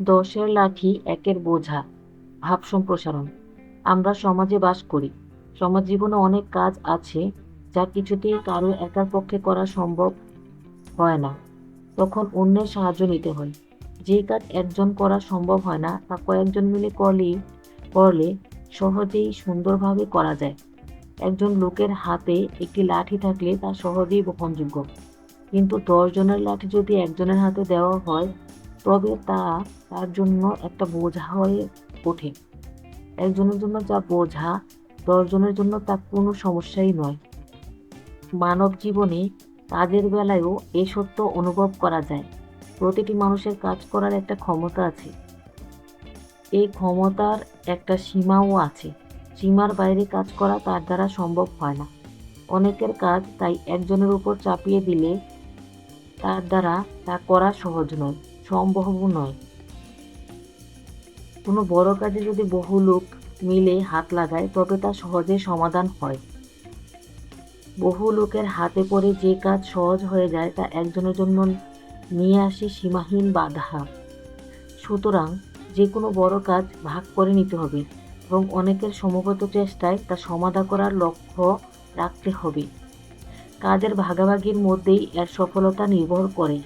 দশের লাঠি একের বোঝা। ভাব সম্প্রসারণ। আমরা সমাজে বাস করি। সমাজ জীবনে অনেক কাজ আছে যা কিছুতেই কারও একার পক্ষে করা সম্ভব হয় না। তখন অন্যের সাহায্য নিতে হয়। যে কাজ একজন করা সম্ভব হয় না, তা কয়েকজন মিলে করলে করলে সহজেই সুন্দরভাবে করা যায়। একজন লোকের হাতে একটি লাঠি থাকলে তা সহজেই বহনযোগ্য কিন্তু দশজনের লাঠি যদি একজনের হাতে দেওয়া হয় তবে তা, তার জন্য একটা বোঝা হয়ে ওঠে। একজনের জন্য যা বোঝা, দশজনের জন্য তা কোনো সমস্যাই নয়। মানব জীবনে কাজের বেলায়ও এ সত্য অনুভব করা যায়। প্রতিটি মানুষের কাজ করার একটা ক্ষমতা আছে। এই ক্ষমতার একটা সীমাও আছে। সীমার বাইরে কাজ করা তার দ্বারা সম্ভব হয় না। অনেকের কাজ তাই একজনের উপর চাপিয়ে দিলে তার দ্বারা তা করা সহজ নয়। সম্ভবও নয়। কোনো বড় কাজে যদি বহু লোক মিলে হাত লাগায়, তবে তা সহজে সমাধান হয়। বহু লোকের হাতে পড়ে যে কাজ সহজ হয়ে যায়, তা একজনের জন্য নিয়ে আসে সীমাহীন বাধা। সুতরাং যে কোনো বড় কাজ ভাগ করে নিতে হবে এবং অনেকের সমগত চেষ্টায় তা সমাধা করার লক্ষ্য রাখতে হবে। কাজের ভাগাভাগির মধ্যেই এর সফলতা নির্ভর করে।